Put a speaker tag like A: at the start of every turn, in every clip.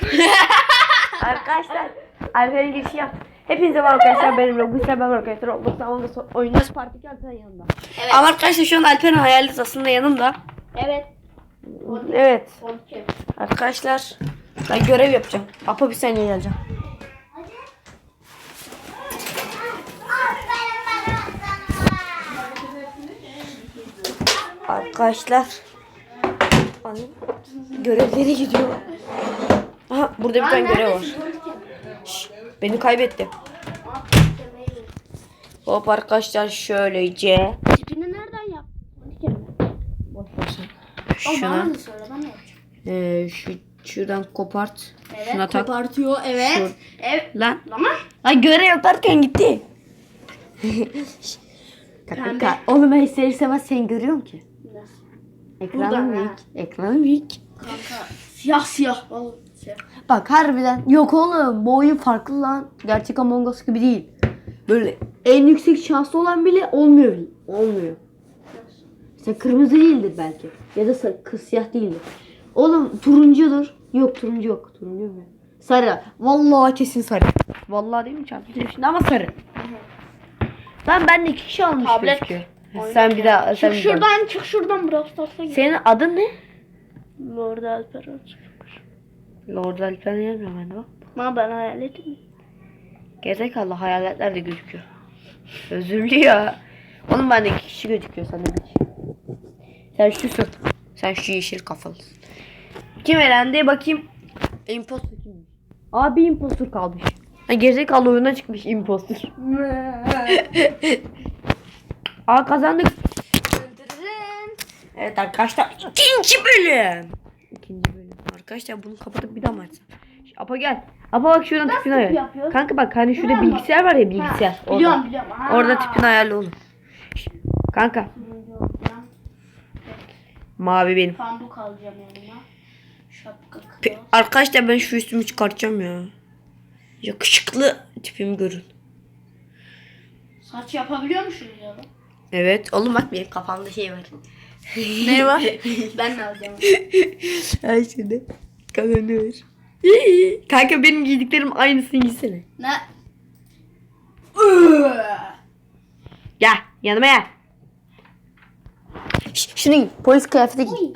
A: arkadaşlar Alper'in girişi yaptı. Hepinize merhaba arkadaşlar benim Robus'la ben arkadaşlar Robus'la onunla so- oynuyoruz Partik Alper'in yanında.
B: Evet.
A: Ama arkadaşlar şu an Alper'in hayaleti aslında yanımda.
B: Evet.
A: Evet.
B: 12.
A: Arkadaşlar ben görev yapacağım. Apa bir saniye geleceğim. Arkadaşlar görevleri gidiyor. Aha burada bir tane görev var. Şş, beni kaybetti. Hop arkadaşlar şöylece.
B: Tipini nereden yap? 12 mi?
A: Boş ver sen.
B: O
A: Şuna
B: bana da söyle ben ne yapacağım?
A: e, şu şuradan kopart.
B: Evet.
A: Şuna tak.
B: Kopartıyor evet.
A: Şu-
B: Evet.
A: Lan
B: Ama
A: Ay görev yaparken gitti.
B: Pembe.
A: Oğlum ben ister istemez seni görüyorum ki. Ekranım büyük. Ekranım büyük.
B: Kanka siyah siyah. Vallahi siyah.
A: Bak harbiden. Yok oğlum bu oyun farklı lan. Gerçek Among Us gibi değil. Böyle en yüksek şanslı olan bile olmuyor. Olmuyor. Mesela kırmızı değildir belki. Ya da siyah değildir. Oğlum turuncudur. Yok turuncu yok. Turuncu mu? Sarı. Vallahi kesin sarı. Vallahi değil mi çarpıcı şimdi ama sarı. Lan ben de iki kişi almış
B: Tablet.
A: gözüküyor. Sen bir daha sen
B: Çık
A: bir daha.
B: şuradan çık şuradan Brawl Stars'a.
A: Senin adın ne?
B: Lord Alper olsun.
A: Lord Alper yazmıyor bende bak.
B: Ma ben hayal ettim.
A: Gerizekalı hayaletler de gözüküyor. Özürlü ya. Oğlum bende iki kişi gözüküyor sende bir kişi. Sen şusun. Sen şu yeşil kafalısın. Kim elendi bakayım. Impostor kimmiş? Abi impostor kalmış. Ha, gerizekalı oyuna çıkmış impostor. Aa kazandık. Evet arkadaşlar ikinci bölüm. Arkadaşlar bunu kapatıp bir daha mı açsam? Apa gel. Apa bak şuradan
B: Nasıl
A: tipini
B: tip
A: ayar.
B: yapıyoruz?
A: Kanka bak hani şurada
B: mı?
A: bilgisayar var ya bilgisayar.
B: Ha,
A: Orada.
B: biliyorum biliyorum. Ha.
A: Orada tipini ayarla oğlum. Şş, Kanka mavi benim.
B: Pambuk alacağım yanıma. Şapka kral.
A: Arkadaşlar ben şu üstümü çıkartacağım ya. Yakışıklı tipimi görün.
B: Saç yapabiliyor musunuz ya?
A: Evet oğlum bak benim kafamda şey var.
B: Ne var? ben de alacağım.
A: Ay şimdi. Kazanıyor. Kanka benim giydiklerim aynısını giysene.
B: ne?
A: Gel yanıma gel. Şunu giy. Polis kıyafeti giy.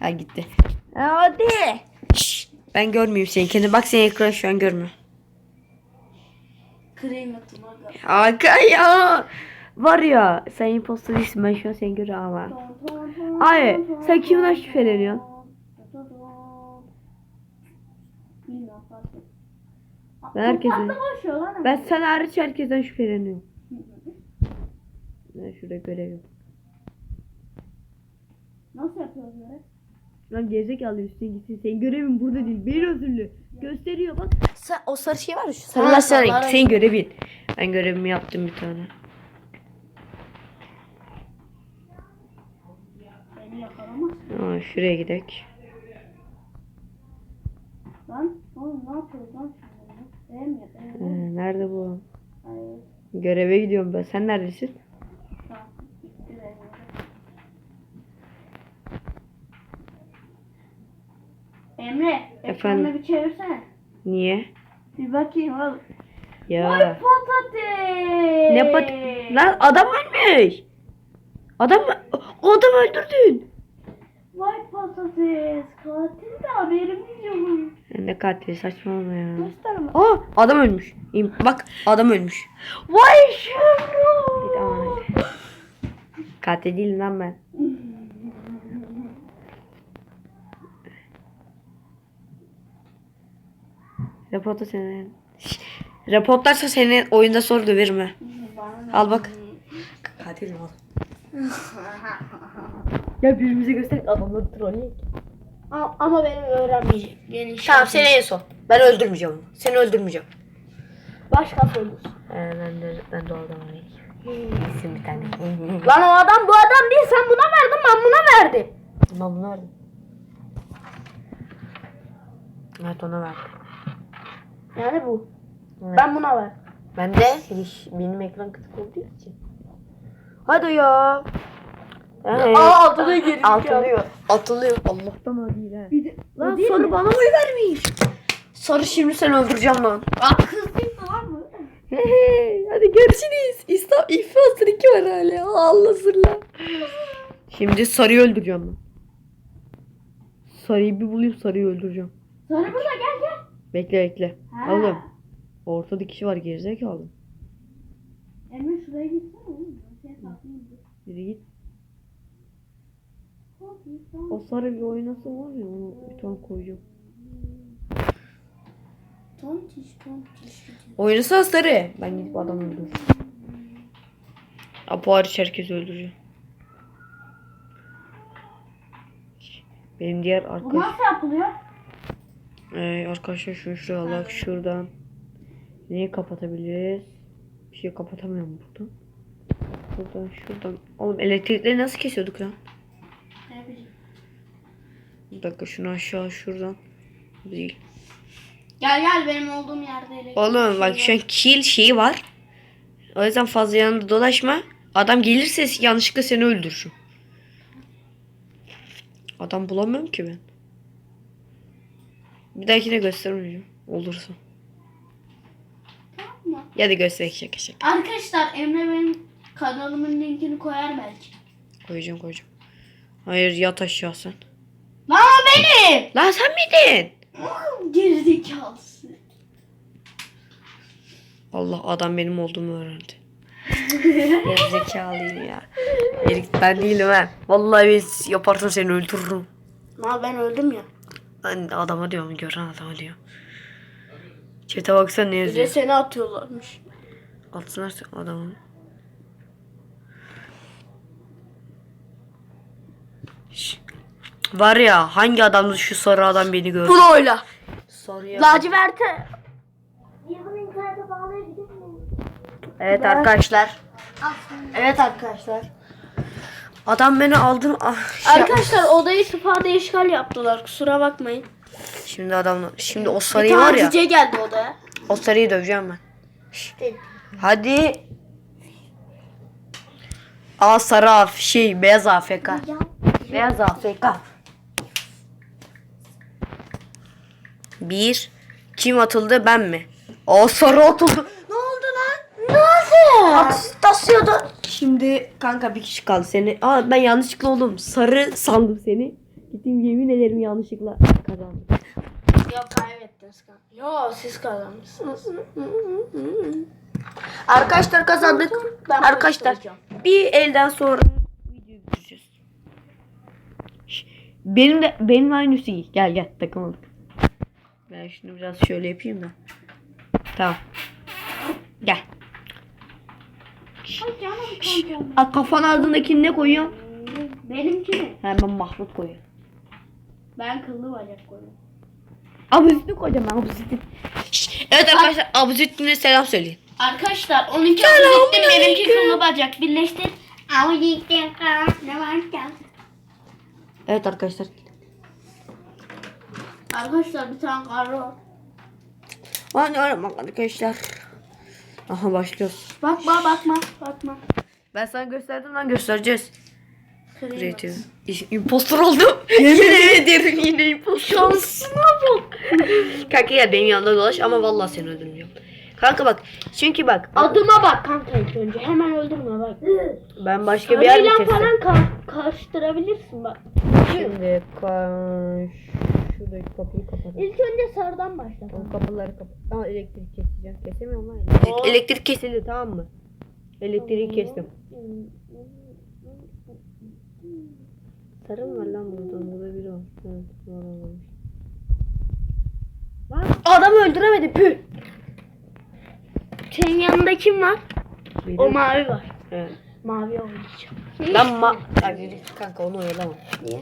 A: Ha gitti. Hadi. Şş, ben görmüyorum seni. Kendi bak seni ekran şu an görmüyor.
B: Krem atım aga.
A: Ya. Var ya sen impostor değilsin ben şu an seni görüyorum ama. Ay sen kimden şüpheleniyorsun?
B: Bilmiyorum fark.
A: Ben herkesin-. Ben sen hariç herkesten şüpheleniyorum. Ben şurada görev yok.
B: Nasıl yapıyoruz böyle?
A: Lan gerizekalı üstüne gitsin. Senin görevin burada değil. Beni özürlü. Gösteriyor bak. Sen, o sarı şey var ya şu sarılar
B: sarılar
A: senin, görevin. Ben görevimi yaptım bir tane. Aa, şuraya gidelim.
B: Lan oğlum ne yapıyoruz lan şimdi? Değil mi?
A: Ee, nerede bu?
B: Hayır.
A: Göreve gidiyorum ben. Sen neredesin?
B: Emre, ekranı bir çevirsene.
A: Niye?
B: Bir bakayım oğlum.
A: Ya.
B: Vay patates.
A: Ne pat... Lan adam ölmüş. Adam adam öldürdün.
B: Vay patates. Katil de haberim yok.
A: Ne katili saçmalama ya.
B: Gösterme.
A: Aa adam ölmüş. Bak adam ölmüş.
B: Vay şunu.
A: Katil değilim lan ben. Raporta seni. Raportlarsa seni oyunda sor döverim ha. Al bak. Katil al. ya birbirimize göster adamları trolleyek.
B: Ama- Ama benim öğrenmeyeceğim. Beni
A: Tamam seni en son. Ben öldürmeyeceğim onu. Seni öldürmeyeceğim.
B: Başka söylüyorsun.
A: Ee, ben de ben de o adamı vereyim. İsim bir tane.
B: Lan o adam bu adam değil. Sen buna verdin ben buna verdim.
A: Ben bunu verdim. Evet ona verdim.
B: Yani bu.
A: Evet.
B: Ben buna ver.
A: Ben de benim ekran kıtık olduğu için. Hadi ya. Evet.
B: Aa, altına girdik ya.
A: Altılıyor. Atılıyor. Allah'tan o değil ha.
B: Bir de
A: Lan
B: değil
A: sarı
B: mi?
A: bana oy vermiş. Sarı şimdi seni öldüreceğim lan.
B: Bak kız değil mi lan bu?
A: Hey, hadi görüşürüz. İslam iflasın iki var hala. Allah sırla. Şimdi sarıyı öldüreceğim ben. Sarıyı bir bulayım sarıyı öldüreceğim.
B: Sarı burada gel gel.
A: Bekle bekle.
B: Ha.
A: Oğlum. Ortada kişi var gerizekalı.
B: Emre şuraya gitsene oğlum. Şey takayım.
A: Yürü git. O sarı bir oynasın var ya onu bir tane koyacağım.
B: Tontiş tontiş.
A: Oynasa sarı. Ben gidip adamı öldürürüm. Apo hariç herkesi öldüreceğim. Benim diğer
B: Bu
A: arkadaş...
B: nasıl yapılıyor?
A: Ee, arkadaşlar şunu şuraya alak şuradan. Neyi kapatabiliriz? Bir şey kapatamıyorum buradan. Buradan şuradan. Oğlum elektrikleri nasıl kesiyorduk lan? Bir dakika şunu aşağı şuradan. Değil.
B: Gel gel benim olduğum yerde
A: Oğlum
B: şey
A: bak
B: var.
A: şu an kill şeyi var. O yüzden fazla yanında dolaşma. Adam gelirse yanlışlıkla seni öldürür. Adam bulamıyorum ki ben. Bir dahakine göstermeyeceğim. Olursa.
B: Tamam mı?
A: Ya da gösterek şaka şaka.
B: Arkadaşlar Emre benim kanalımın linkini koyar belki.
A: Koyacağım koyacağım. Hayır yat aşağı sen.
B: Lan o benim.
A: Lan sen miydin?
B: Gerizekalısı.
A: Allah adam benim olduğumu öğrendi. Gerizekalıyım ya. Erik ben değilim ha. Vallahi biz yaparsam seni öldürürüm.
B: Mal ben öldüm ya.
A: Ben adama diyorum gören adama diyor. Çete baksana ne
B: Bir de
A: yazıyor.
B: seni atıyorlarmış.
A: Atsınlar adamı. Şş. Var ya hangi adamdı şu sarı adam beni gördü?
B: Bunu oyla.
A: Sarıya.
B: Laciverte.
A: Evet arkadaşlar.
B: Evet arkadaşlar.
A: Adam beni aldı. Ah, şey-
B: Arkadaşlar odayı sıfada işgal yaptılar. Kusura bakmayın.
A: Şimdi adamlar. Şimdi o sarıyı var ya.
B: cüce geldi odaya.
A: O sarıyı döveceğim ben. Hadi. Aa sarı af şey beyaz AFK. Beyaz AFK. Bir. Kim atıldı ben mi? O sarı atıldı.
B: Ne oldu lan? Nasıl?
A: Tasıyordu. Şimdi kanka bir kişi kaldı seni. Aa ben yanlışlıkla oldum. Sarı sandım seni. Gittim yemin ederim yanlışlıkla kazandım.
B: Yok kaybettiniz kanka. Yo siz kazanmışsınız.
A: Arkadaşlar kazandık.
B: Ben
A: Arkadaşlar bir elden sonra videoyu bitireceğiz. Benim de benim aynısı iyi. Gel gel takılmadık. Ben şunu biraz şöyle yapayım da. Tamam. Gel. Aa, kafan ardındakini ne koyuyorsun?
B: Benimki mi?
A: Hemen Mahmut koyuyorum.
B: Ben kıllı bacak koydum.
A: Abuzitini koyacağım ben abuzitini. Şş, Evet arkadaşlar abuzitine selam söyleyin.
B: Arkadaşlar onunki abuzittim benimki kıllı bacak. Birleştir. Ne var ki?
A: Evet arkadaşlar.
B: Arkadaşlar bir tane karı var.
A: Hadi hadi bak arkadaşlar. Aha başlıyoruz.
B: Bakma bakma bakma.
A: Ben sana gösterdim lan göstereceğiz. Creative. Impostor oldum. Yemin ederim yine impostor. Şansına bak. Kanka ya benim yanımda dolaş ama vallahi seni öldürmeyeceğim. Kanka bak çünkü bak
B: Adıma bak kanka ilk önce. Hemen öldürme bak.
A: ben başka bir yer mi
B: falan ka- karıştırabilirsin bak.
A: Şimdi ka- şuradaki kapıyı kapatalım.
B: İlk önce sarıdan başla.
A: O kapıları kapat. Ama elektrik keseceğim. Kesemiyorum lan. Elektrik, elektrik kesildi tamam mı? Elektriği kestim. Sarı mı var lan burada? Burada biri var. Evet, var.
B: Lan adamı öldüremedi pü. Senin yanında kim var?
A: Biri-
B: O mavi var.
A: Evet.
B: Mavi oynayacağım.
A: Lan ma... Ay, kanka onu oyalamam.
B: Niye?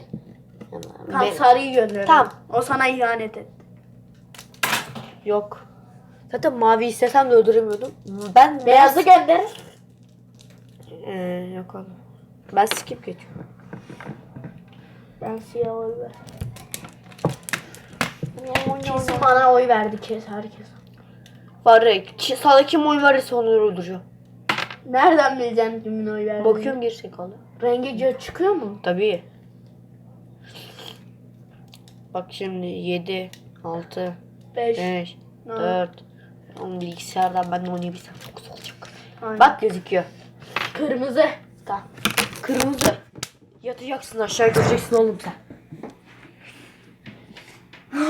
A: Ben-
B: Ben sarıyı gönderirim.
A: Tamam.
B: O sana ihanet etti.
A: Yok. Zaten mavi istesem de öldüremiyordum. Ben
B: Beyazı gönder.
A: Ee, yok abi. Ben skip geçiyorum.
B: Ben siyah oy ver. Kesin bana oy verdi kes herkes.
A: Var ki- sana kim oy verirse onu öldüreceğim.
B: Nereden bileceksin kimin oy verdiğini?
A: Bakıyorum gerizekalı.
B: Rengi gö- çıkıyor mu?
A: Tabii. Bak şimdi 7, 6,
B: 5.
A: 5,
B: Dört.
A: 4. Onun bilgisayardan ben de oynayabilsem çok güzel olacak.
B: Aynen.
A: Bak gözüküyor.
B: Kırmızı.
A: Tamam. Kırmızı. Yatacaksın aşağı göreceksin oğlum sen.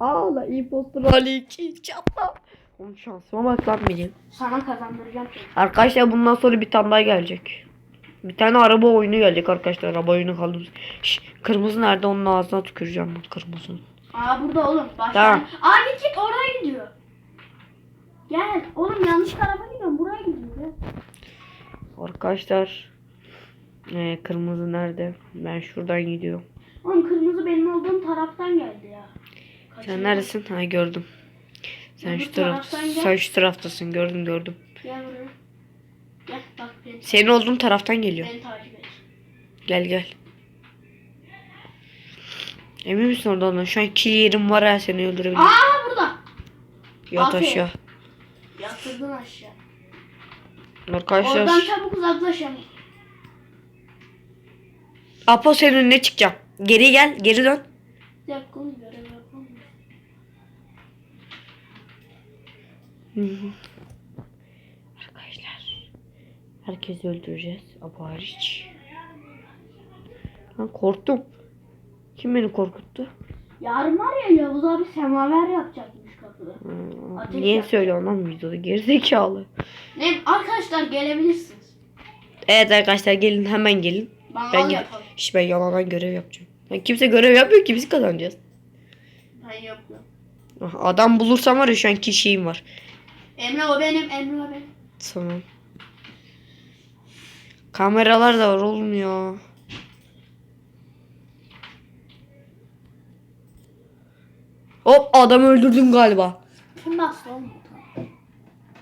A: Ağla impostor Ali 2 çatla. Oğlum şansıma bak lan benim.
B: Sana kazandıracağım. seni.
A: Arkadaşlar bundan sonra bir tane daha gelecek. Bir tane araba oyunu gelecek arkadaşlar. Araba oyunu kaldı. Şş, kırmızı nerede onun ağzına tüküreceğim ben kırmızının.
B: Aa burada oğlum. Başka.
A: Tamam.
B: Aa git git oraya gidiyor. Gel. Oğlum yanlış tarafa gidiyorum. Buraya gidiyor.
A: Arkadaşlar ee, kırmızı nerede? Ben şuradan gidiyorum.
B: Oğlum kırmızı benim olduğum taraftan geldi ya.
A: Sen
B: Kaçırdım.
A: neredesin? Ha gördüm. Sen şu taraf sen şu taraftasın. Gördüm gördüm.
B: Gel buraya. Beni,
A: Senin olduğun taraftan geliyor.
B: beni takip et.
A: Gel gel. Emin misin oradan? lan? Şu an iki yerim var ha seni öldürebilirim.
B: Aa burada.
A: Yat
B: aferin.
A: aşağı.
B: Yatırdın aşağı.
A: Arkadaşlar.
B: Oradan çabuk uzaklaş ama.
A: Apo senin önüne çıkacağım. Geri gel. Geri dön.
B: Oğlum görev yapalım.
A: Herkesi öldüreceğiz. Apo hariç. Ben korktum. Kim beni korkuttu?
B: Yarın var ya Yavuz abi semaver yapacakmış kapıda.
A: Hmm,
B: Ateş
A: Niye
B: yak.
A: söylüyorsun lan videoda? Gerizekalı.
B: Ne arkadaşlar gelebilirsiniz.
A: Evet arkadaşlar gelin hemen gelin.
B: Mangal
A: Ben
B: yapalım.
A: Şş, ben yalandan görev yapacağım. Ya kimse görev yapmıyor ki biz kazanacağız.
B: Ben yapıyorum.
A: Ah, Adam bulursam var ya şu an kişiyim var.
B: Emre o benim, Emre o benim.
A: Tamam. Kameralar da var oğlum ya. Hop adam öldürdüm galiba.
B: Kim bastı oğlum?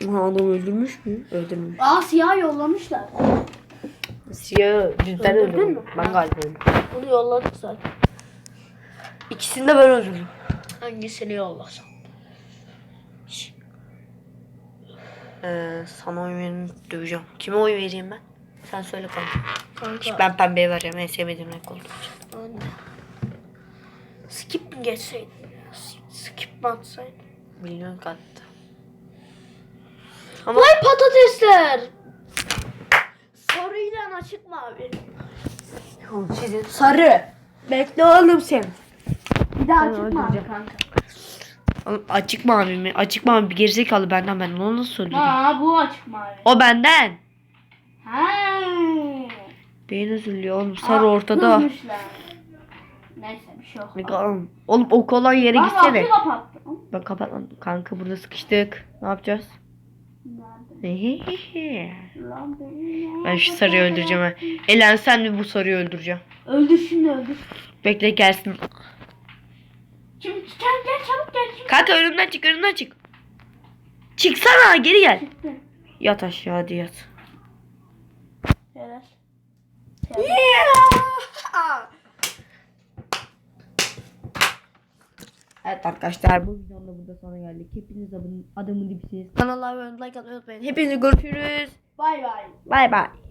A: Aha, adam öldürmüş mü? Öldürmüş.
B: Aa siyah yollamışlar.
A: Siyah düzden
B: Öldürdün
A: öldürdüm.
B: mü?
A: Ben galiba öldürdüm.
B: Bunu yolladık zaten.
A: İkisini de ben öldürdüm.
B: Hangisini yollasam?
A: Ee, sana oy verin döveceğim. Kime oy vereyim ben? Sen söyle kanka.
B: Kanka.
A: Ben pembeye vereceğim en sevmediğim renk olduğu için.
B: Anne. Skip mi geçseydin? Skip mi atsaydın?
A: Bilmiyorum kattı.
B: Vay patatesler! Sarıyla açık mavi.
A: Sizin sarı. Bekle oğlum sen.
B: Bir daha açık mavi kanka.
A: Oğlum açık mavi mi? Açık mavi bir gerizekalı benden ben onu nasıl söyleyeyim?
B: Aa bu açık mavi.
A: O benden.
B: Ha.
A: Beyin üzülüyor oğlum sarı
B: Aa,
A: ortada.
B: kızmışlar. Neyse bir şey yok.
A: Ne oğlum, ok olan yere gitsene.
B: kapıyı kapattım.
A: Ben kapatmadım. Kanka burada sıkıştık. Ne yapacağız?
B: Nerede? Lan
A: ben şu sarıyı öldüreceğim ha. Elen sen mi bu sarıyı öldüreceğim?
B: Öldür şimdi öldür.
A: Bekle gelsin.
B: Kim gel gel çabuk gel kim
A: Kanka önümden çık önümden çık. Çıksana geri gel.
B: çıktı?
A: Yat aşağı hadi yat.
B: Helal.
A: Evet arkadaşlar bu videonun da burada sona geldik. Hepiniz adamın, adamın dibisiniz. Kanala abone olmayı like atmayı unutmayın. Hepinizi görüşürüz.
B: Bay bay.
A: Bay bay.